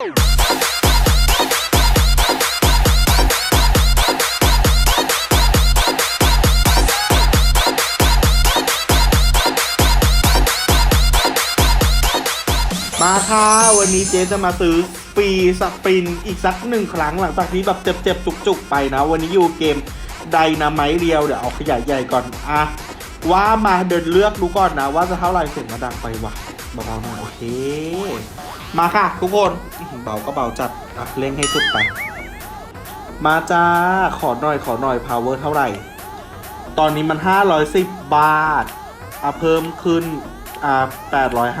มาค่ะ วันนี้เจ๊จะมาซื้อฟีสปินอีกสักหนึ่งครั้งหลังจากที่แบบเจ็บๆ จุกๆ ไปนะ วันนี้อยู่เกมไดนาไมต์เรียว เดี๋ยวเอาขยายใหญ่ก่อน อะ ว่ามาเดินเลือกดูก่อนนะ ว่าจะเท่าไหร่เสียงมาดังไปวะ เบาๆหน่อยโอเค มาค่ะ ทุกคน เบาก็เบาจัดเร่งให้สุดไป มาจ้า ขอหน่อยขอหน่อย power เท่าไหร่ ตอนนี้มัน 510 บาทอะเพิ่มขึ้นอ่า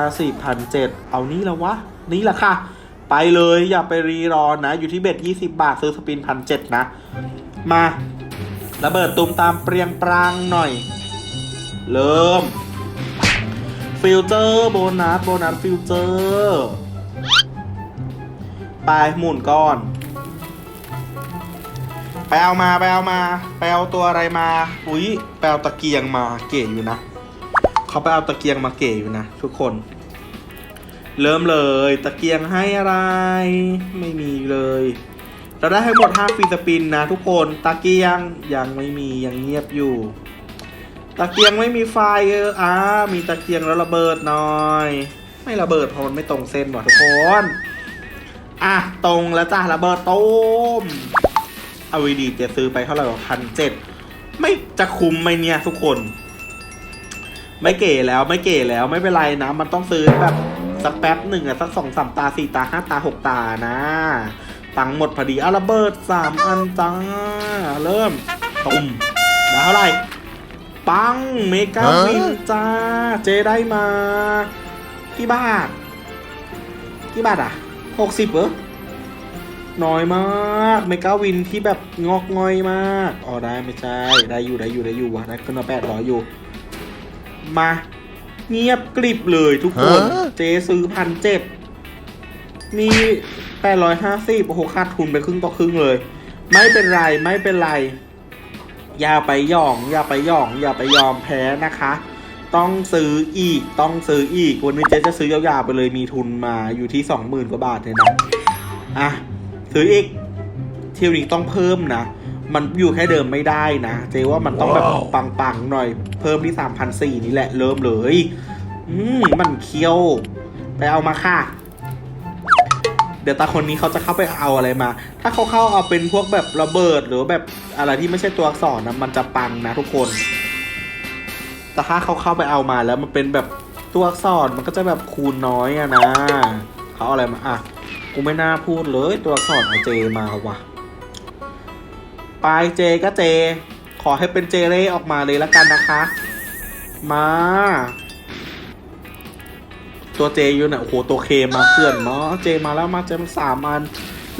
850พันเจ็ดเอานี่แล้ววะ นี่แหละค่ะ ไปเลยอย่าไปรีรอนะ อยู่ที่เบ็ด20บาท ซื้อสปินพันเจ็ดนะ มาระเบิดตุมตามเปรียงปรางหน่อย เริ่ม ฟิลเจอร์โบนัสโบนัสฟิลเจอร์ไปหมุนก่อน ไปเอามาไปเอามาไปเอาตัวอะไรมา อุ้ยไปเอาตะเกียงมาเก๋อยู่นะเขาไปเอาตะเกียงมาเก๋อยู่นะทุกคน เริ่มเลยตะเกียงให้อะไร ไม่มีเลย เราได้ให้หมด5ฟรีสปินนะทุกคนตะเกียงยังไม่มียังเงียบอยู่ ตะเกียงไม่มีไฟเอออ่ามีตะเกียงแล้วระเบิดหน่อย ไม่ระเบิดเพราะมันไม่ตรงเส้นว่ะทุกคนอะตรงแล้วจ้าระเบิดตูมเอาวีดีจะซื้อไปเท่าไหร่พันเจ็ดไม่จะคุ้มไหมเนี่ยทุกคน ไม่เก๋แล้วไม่เก๋แล้วไม่เป็นไรนะ มันต้องซื้อแบบสักแป๊บหนึ่งอะสักสองสามตาสี่ตาห้าตาหกตานะ ตังหมดพอดีเอาระเบิดสามอันจ้าเริ่มตุ่มแล้วเท่าไหร่ ปังเมกาฮะวินจ้า เจได้มา กี่บาท กี่บาทอะหกสิบเหรอ น้อยมากเมกาวินที่แบบงอกงอยมาก อ๋อได้ไม่ใช่ ได้อยู่ได้อยู่ได้อยู่วะได้ขึ้นมาแปดร้อยอยู่ มา เงียบกริบเลยทุกคนฮะเจซื้อพันเจ็ดนี่แปดร้อยห้าสิบโอ้โหขาดทุนไปครึ่งต่อครึ่งเลย ไม่เป็นไรไม่เป็นไร อย่าไปหย่อง อย่าไปหย่อง อย่าไปยอมแพ้นะคะ ต้องซื้ออีกต้องซื้ออีก วันนี้เจ๊จะซื้อยาวๆไปเลยมีทุนมาอยู่ที่สองหมื่นกว่าบาทเลยนะอะซื้ออีกเที่ยวนี้ต้องเพิ่มนะมันอยู่แค่เดิมไม่ได้นะ เจ๊ว่ามันต้องแบบว้าวปังๆหน่อย เพิ่มที่สามพันสี่นี่แหละเริ่มเลย อืมมันเคี้ยว ไปเอามาค่ะ เดี๋ยวตาคนนี้เขาจะเข้าไปเอาอะไรมา ถ้าเขาเข้าเอาเป็นพวกแบบระเบิด หรือแบบอะไรที่ไม่ใช่ตัวอักษรนะมันจะปังนะทุกคน แต่ถ้าเขาเข้าไปเอามาแล้วมันเป็นแบบตัวอักษรมันก็จะแบบคูณน้อยอะนะเขาเอาอะไรมาอะกูไม่น่าพูดเลยตัวอักษรเอาเจมาว่ะไปเจก็เจ ขอให้เป็นเจเร่ออกมาเลยละกันนะคะ มา ตัวเจอยู่เนี่ยโอ้โหตัวเคมาเพื่อนเนาะเจมาแล้วมาเจมันสามอัน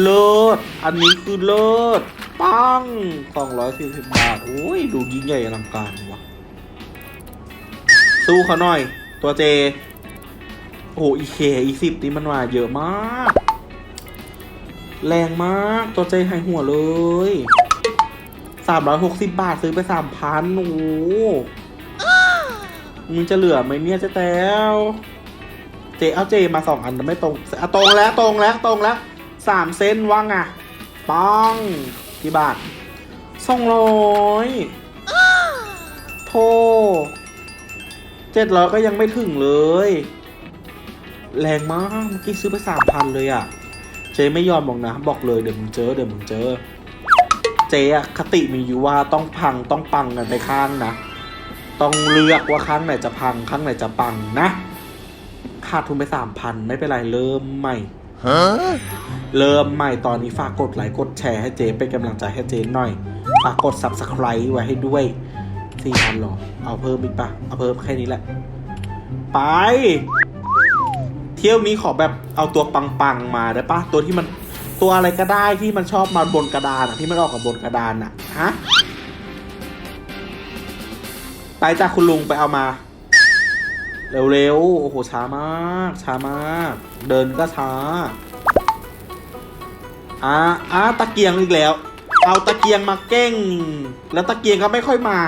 เลิศอันนี้คือเลิศปังสองร้อยสี่สิบบาทโอ้ยดูยิ่งใหญ่อลังการว่ะสู้เขาหน่อย ตัวเจ โอ้โหอีเคอีสิบนี่มันมาเยอะมาก แรงมากตัวเจหายหัวเลยสามร้อยหกสิบบาทซื้อไปสามพันโอ้มึงจะเหลือไหมเนี่ยเจ๊แต้ว เจเอาเจมาสองอันแต่ไม่ตรงอะตรงแล้วตรงแล้วตรงแล้วสามเส้นว่างอะป้องกี่บาทสองร้อยโทเจ็ดร้อยก็ยังไม่ถึงเลย แรงมากเมื่อกี้ซื้อไปสามพันเลยอะ เจไม่ยอมบอกนะ บอกเลยเดี๋ยวมึงเจอเดี๋ยวมึงเจอ เจอะคติมีอยู่ว่าต้องพังต้องปังกันไปข้างนะ ต้องเลือกว่าข้างไหนจะพังข้างไหนจะปังนะ ขาดทุนไปสามพันไม่เป็นไรเริ่มใหม่ Huh? เริ่มใหม่ตอนนี้ฝากกดไลค์กดแชร์ให้เจ๊เป็นกำลังใจให้เจ๊หน่อย ฝากกด subscribe ไว้ให้ด้วยสี่พันหรอ เอาเพิ่มอีกปะเอาเพิ่มแค่นี้แหละ ไป เที่ยวนี้ขอแบบเอาตัวปังๆมาได้ปะตัวที่มันตัวอะไรก็ได้ที่มันชอบมาบนกระดานอะที่มันออกกับบนกระดานอะฮะไปจากคุณลุงไปเอามา เร็วๆ โอ้โห ช้ามาก ช้ามาก เดินก็ช้า อ่าอ่าตะเกียงอีกแล้ว เอาตะเกียงมาเก้ง แล้วตะเกียงก็ไม่ค่อยมา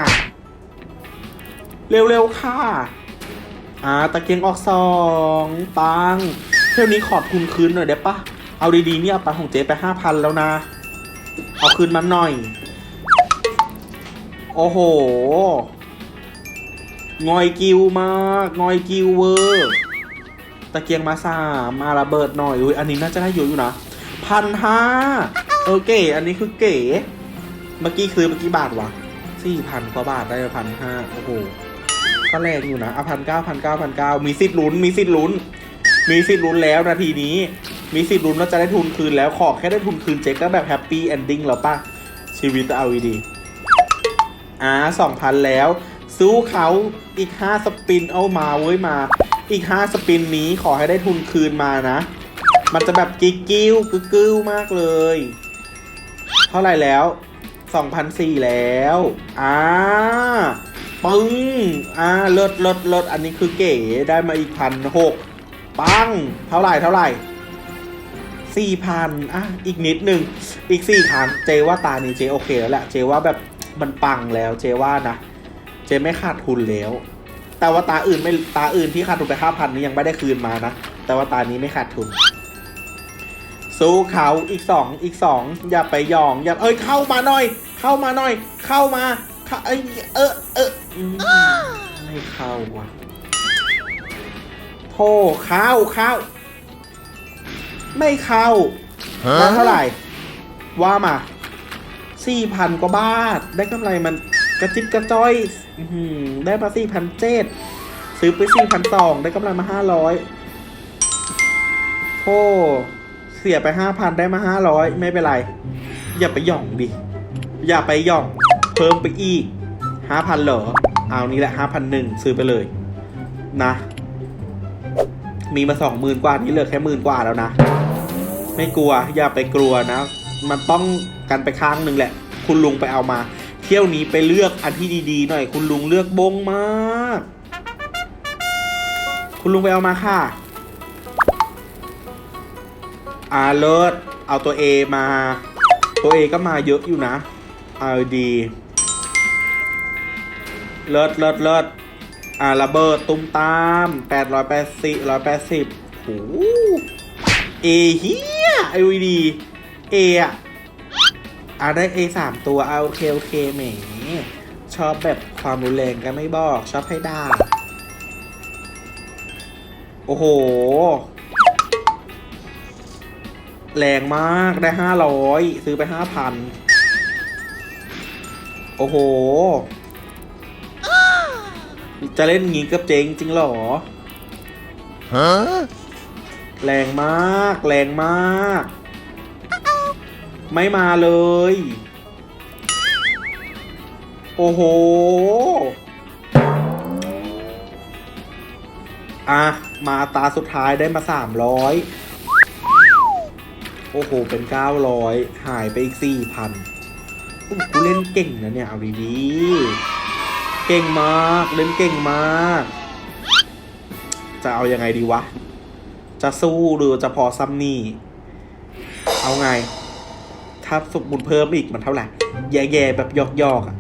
เร็วๆ ค่ะ อ่า ตะเกียงออกสองปังเที่ยวนี้ขอทุนคืนหน่อยได้ปะ เอาดีๆเนี่ยเอาของเจ๊ไปห้าพันแล้วนะ เอาคืนมาหน่อย โอ้โห งอยกิวมากงอยกิวเวอร์ตะเกียงมาสามมาระเบิดหน่อยอุ้ยอันนี้น่าจะได้เยอะอยู่นะพันห้าเอเก๋อันนี้คือเก๋ เมื่อกี้คือเมื่อกี้บาทวะสี่พันกว่าบาทได้พันห้าโอ้โหก็แรงอยู่นะอะพันเก้าพันเก้าพันเก้ามีสิทธิ์ลุ้น มีสิทธิ์ลุ้น มีสิทธิ์ลุ้นแล้วนาทีนี้ มีสิทธิ์ลุ้นว่าจะได้ทุนคืนแล้วขอแค่ได้ทุนคืนเจ๊ก็แบบแฮปปี้เอนดิ้งแล้วป่ะชีวิตเอาดีอ่าสองพันแล้ว สู้เขาอีกห้าสปินเอามาเว้ยมา อีกห้าสปินนี้ขอให้ได้ทุนคืนมานะ มันจะแบบกิ๊กกิ้วกึกกิ้วมากเลย เท่าไหร่แล้วสองพันสี่แล้ว อ่า ปึ้ง อ่าลิศเลิศเลิศอันนี้คือเก๋ได้มาอีกพันหกปัง เท่าไหร่เท่าไหร่สี่พันอะ อีกนิดหนึ่ง อีกสี่ครั้งเจว่าตานี้เจโอเคแล้วแหละ เจว่าแบบมันปังแล้ว เจว่านะ เจไม่ขาดทุนแล้ว แต่ว่าตาอื่นไม่ตาอื่นที่ขาดทุนไปห้าพันนี้ยังไม่ได้คืนมานะ แต่ว่าตานี้ไม่ขาดทุน สู้เขาอีกสองอีกสองอย่าไปหยองอย่าเอ้ยเข้ามาหน่อย เข้ามาหน่อย เข้ามาเข้าเอ้ยเออเอออืมไม่เข้าว่ะโธ่เข้าเข้าไม่เข้าได้เท่าไหร่ ว่ามาสี่พันกว่าบาท ได้กำไรมันกระจิบกระจ้อยอื้อหือ ได้มาสี่พันเจ็ดซื้อไปสี่พันสองได้กำไรมาห้าร้อยโธ่เสียไปห้าพันได้มาห้าร้อยไม่เป็นไร อย่าไปหย่องดิ อย่าไปหย่อง เพิ่มไปอีกห้าพันเหรอ เอานี่แหละห้าพันหนึ่งซื้อไปเลย นะ มีมาสองหมื่นกว่านี่เหลือแค่หมื่นกว่าแล้วนะ ไม่กลัว อย่าไปกลัวนะ มันต้องกันไปข้างหนึ่งแหละ คุณลุงไปเอามา ที่ยวนี้ไปเลือกอันที่ดีๆหน่อย คุณลุงเลือกบงมาก คุณลุงไปเอามาค่ะอาเลิศเอาตัว A มา ตัว A ก็มาเยอะอยู่นะเอาดีเลิศเลิศเลิศอ่าระเบิดตุ้มตามแปดร้อยแปดสิบร้อยแปดสิบโหเอเฮียไอวีดีเออะ อ่าได้ A สามตัวเอาโอเคโอเคแหมชอบแบบความรุนแรงก็ไม่บอก ชอบให้ด่าโอ้โห แรงมากได้ห้าร้อยซื้อไปห้าพันโอ้โห จะเล่นงี้กับเจ๊งจริงเหรอ Huh? แรงมาก แรงมาก ไม่มาเลย โอ้โห อะ มาตาสุดท้ายได้มาสามร้อยโอ้โห เป็นเก้าร้อยหายไปอีกสี่พันกูเล่นเก่งนะเนี่ย เอาดีๆ เก่งมาก เล่นเก่งมาก จะเอายังไงดีวะ จะสู้หรือจะพอซ้ำนี่ เอาไง ถ้าสมมุนเพิ่มอีกมันเท่าไหร่ แย่ๆแบบยอกๆอะ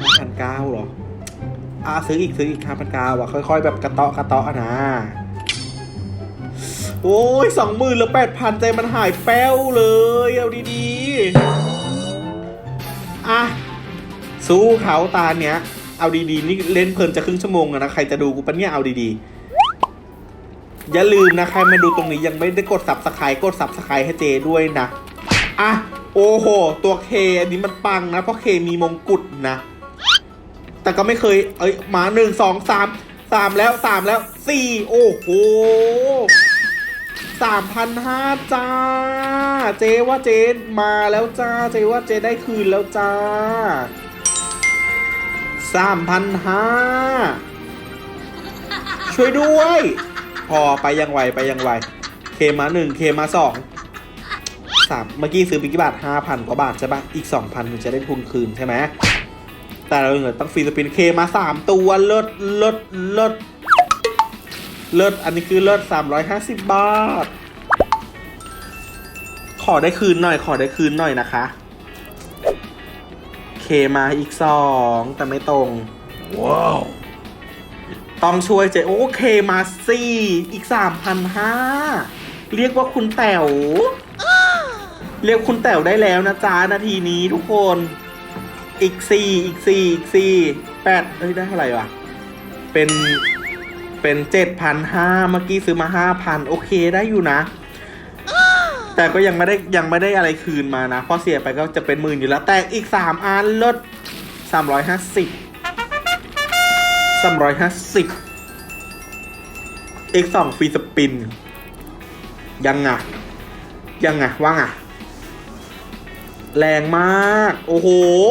ห้าพันเก้าหรออะซื้ออีกซื้ออีกห้าพันเก้าอะ ค่อยๆ แบบกระเตาะกระเตาะนะ โอ้ยสองหมื่นแล้วแปดพันใจมันหายแป้วเลย เอาดีๆ อะ สู้เขาตาเนี้ย เอาดีๆ นี่เล่นเพลินจะครึ่งชั่วโมงนะ ใครจะดูกูปะเนี่ย เอาดีๆอย่าลืมนะใครมาดูตรงนี้ยังไม่ได้กด subscribe กด subscribe ให้เจด้วยนะ อะ โอ้โห ตัวเคอันนี้มันปังนะ เพราะเคมีมงกุฎนะ แต่ก็ไม่เคย เอ้ยมาหนึ่งสองสามสามแล้วสามแล้วสี่โอ้โหสามพันห้าจ้า เจว่าเจมาแล้วจ้า เจว่าเจได้คืนแล้วจ้าสามพันห้าช่วยด้วย พอไปยังไวไปยังไว เคมาหนึ่งเคมาสอง สามเมื่อกี้ซื้อปิกกี้บาทห้าพันกว่าบาทใช่ปะอีกสองพันมันจะได้ทุนคืนใช่ไหมแต่เราเหลือต้องฟรีสปินเคมาสามตัวเลิศเลิศเลิศเลิศอันนี้คือเลิศสามร้อยห้าสิบบาท ขอได้คืนหน่อย ขอได้คืนหน่อยนะคะ เคมาอีกสองแต่ไม่ตรง Wow. ต้องช่วยเจโอเคมาสี่อีกสามพันห้าเรียกว่าคุณแต๋ว เรียกคุณแต๋วได้แล้วนะจ๊ะนาทีนี้ทุกคน อีกสี่อีกสี่อีกสี่แปดเอ้ยได้เท่าไหร่วะ เป็นเป็นเจ็ดพันห้าเมื่อกี้ซื้อมาห้าพันโอเคได้อยู่นะ แต่ก็ยังไม่ได้ยังไม่ได้อะไรคืนมานะ เพราะเสียไปก็จะเป็นหมื่นอยู่แล้ว แต่อีกสามอันลดสามร้อยห้าสิบสามร้อยห้าสิบอีกสองฟรีสปิน ยังไงยังไงว่าไง แรงมาก โอ้โห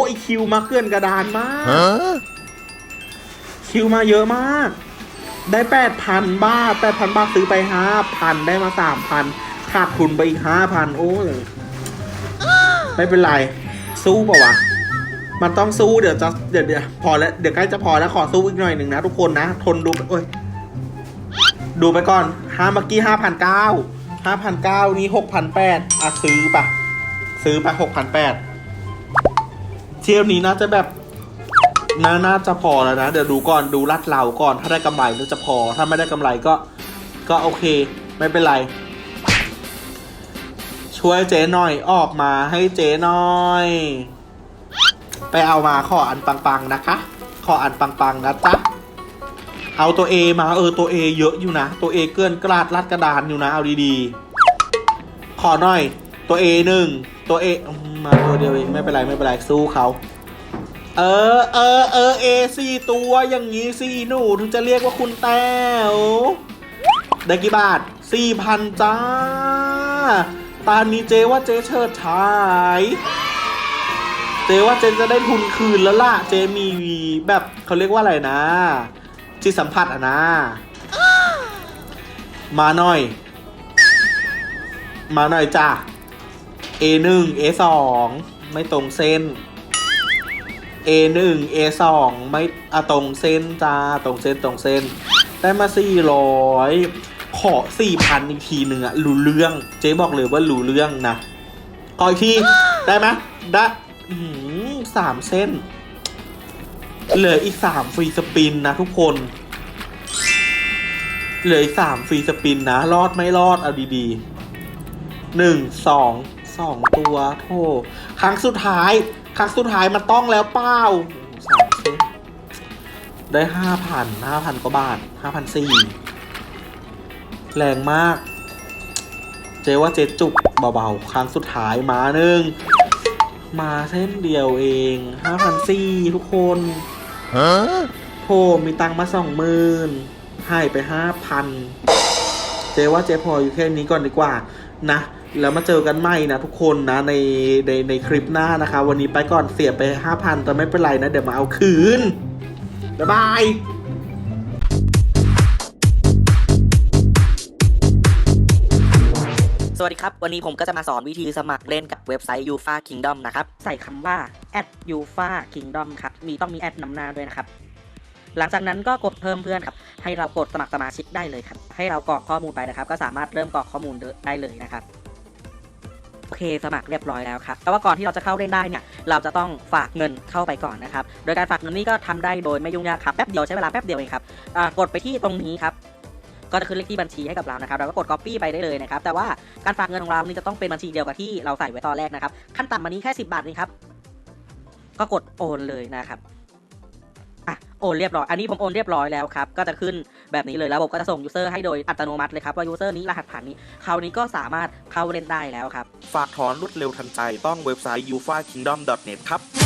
อีคิวมาเคลื่อนกระดานมาก Huh? คิวมาเยอะมาก ได้แปดพันบาทแปดพันบาทซื้อไปห้าพันได้มาสามพันขาดทุนไปอีกห้าพันโอ้ยไม่เป็นไร สู้ปะวะ มันต้องสู้เดี๋ยวจะเดี๋ยวเดี๋ยวพอแล้วเดี๋ยวใกล้จะพอแล้วขอสู้อีกหน่อยหนึ่งนะทุกคนนะ ทนดูไปโอ้ยดูไปก่อนห้าเมื่อกี้ห้าพันเก้าห้าพันเก้านี้หกพันแปดอะซื้อปะ ซื้อไปหกพันแปดเที่ยวนี้น่าจะแบบนาน่าจะพอแล้วนะ เดี๋ยวดูก่อนดูลัดเราก่อน ถ้าได้กำไรก็จะพอ ถ้าไม่ได้กำไรก็ก็โอเค ไม่เป็นไร ช่วยเจ๊หน่อยออกมาให้เจ๊หน่อย ไปเอามาขออันปังๆนะคะ ขออันปังๆนะจ๊ะเอาตัว A มาเออตัว A เยอะอยู่นะ ตัว A เกินกราดลัดกระดานอยู่นะ เอาดีๆ ขอหน่อย ตัว A หนึ่ง ตัว A อืมาตัวเดียวเองไม่เป็นไรไม่เป็นไรสู้เขาเออเออเออเอสี่ตัวอย่างนี้สี่หนูถึงจะเรียกว่าคุณแต้วได้กี่บาทสี่พันจ้า ตอนนี้เจว่าเจเฉิดฉาย เจว่าเจจะได้ทุนคืนแล้วล่ะ เจมีแบบเขาเรียกว่าอะไรนะ จิตสัมผัสอะนะ มาหน่อย มาหน่อยจ้า A หนึ่ง A สองไม่ตรงเส้น A หนึ่ง A สองไม่อะตรงเส้นจ้าตรงเส้นตรงเส้น ได้มาสี่ร้อยขอสี่พันอีกทีหนึ่งอะรู้เรื่อง เจ๊บอกเลยว่ารู้เรื่องนะขออีกที ได้ไหมได้สามเส้น เหลืออีกสามฟรีสปินนะทุกคน เหลืออีกสามฟรีสปินนะ รอดไม่รอดเอาดีๆหนึ่งสอง สองตัวโธ่ครั้งสุดท้าย ครั้งสุดท้ายมันต้องแล้วเป้าสามเส้นได้ห้าพันห้าพันกว่าบาทห้าพันสี่แรงมาก เจ๊ว่าเจ๊จุกเบาๆ ครั้งสุดท้ายมาหนึ่ง มาเส้นเดียวเองห้าพันสี่ทุกคน Huh? โธ่มีตังค์มาสองหมื่นให้ไปห้าพันเจ๊ว่าเจ๊พออยู่แค่นี้ก่อนดีกว่านะ แล้วมาเจอกันใหม่นะทุกคนนะในในในคลิปหน้านะคะ วันนี้ไปก่อนเสียไปห้าพันแต่ไม่เป็นไรนะ เดี๋ยวมาเอาคืน บ๊ายบายสวัสดีครับ วันนี้ผมก็จะมาสอนวิธีสมัครเล่นกับเว็บไซต์ u f a Kingdom นะครับ ใส่คำว่า u f a Kingdom ครับ มีต้องมีแอดนำหน้าด้วยนะครับ หลังจากนั้นก็กดเพิ่มเพื่อนครับ ให้เรากดสมัครสมาชิกได้เลยครับ ให้เรากรอกข้อมูลไปนะครับ ก็สามารถเริ่มกรอกข้อมูลได้เลยนะครับ เคสมัครเรียบร้อยแล้วครับแต่ว่าก่อนที่เราจะเข้าเล่นได้เนี่ยเราจะต้องฝากเงินเข้าไปก่อนนะครับโดยการฝากเงินนี่ก็ทำได้โดยไม่ยุ่งยากครับแป๊บเดียวใช้เวลาแป๊บเดียวเองครับกดไปที่ตรงนี้ครับก็จะขึ้นเลขที่บัญชีให้กับเรานะครับเราก็กด copy ไปได้เลยนะครับแต่ว่าการฝากเงินของเรานี่จะต้องเป็นบัญชีเดียวกับที่เราใส่ไว้ตอนแรกนะครับขั้นต่ำวันนี้แค่ 10 บาทเองครับก็กดโอนเลยนะครับ โอนเรียบร้อย อันนี้ผมโอนเรียบร้อยแล้วครับ ก็จะขึ้นแบบนี้เลยระบบก็จะส่งยูเซอร์ให้โดยอัตโนมัติเลยครับว่ายูเซอร์นี้รหัสผ่านนี้คราวนี้ก็สามารถเข้าเล่นได้แล้วครับ ฝากถอนรวดเร็วทันใจต้องเว็บไซต์ u f a kingdom net ครับ